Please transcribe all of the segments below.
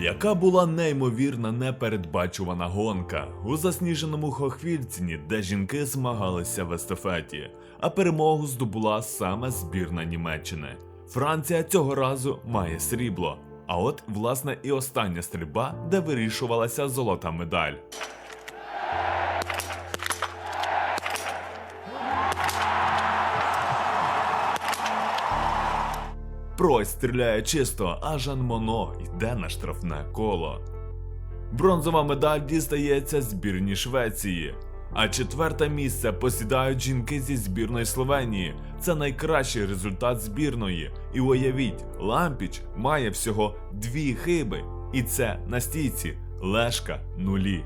Яка була неймовірна непередбачувана гонка у засніженому Хохвільціні, де жінки змагалися в естафеті, а перемогу здобула саме збірна Німеччини. Франція цього разу має срібло. А от, власне, і остання стрільба, де вирішувалася золота медаль. Прось стріляє чисто, а Жан Моно йде на штрафне коло. Бронзова медаль дістається збірні Швеції. А четверте місце посідають жінки зі збірної Словенії. Це найкращий результат збірної. І уявіть, Лампіч має всього дві хиби. І це на стійці Лешка нулі.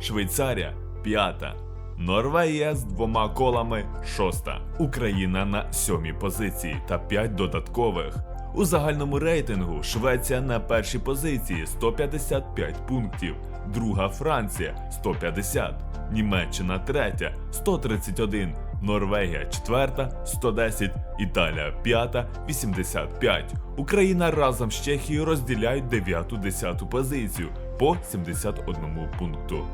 Швейцарія п'ята. Норвегія з двома колами шоста. Україна на сьомій позиції та п'ять додаткових. У загальному рейтингу Швеція на першій позиції 155 пунктів, друга Франція 150, Німеччина третя 131, Норвегія четверта 110, Італія п'ята 85. Україна разом з Чехією розділяють 9-10 позицію по 71 пункту.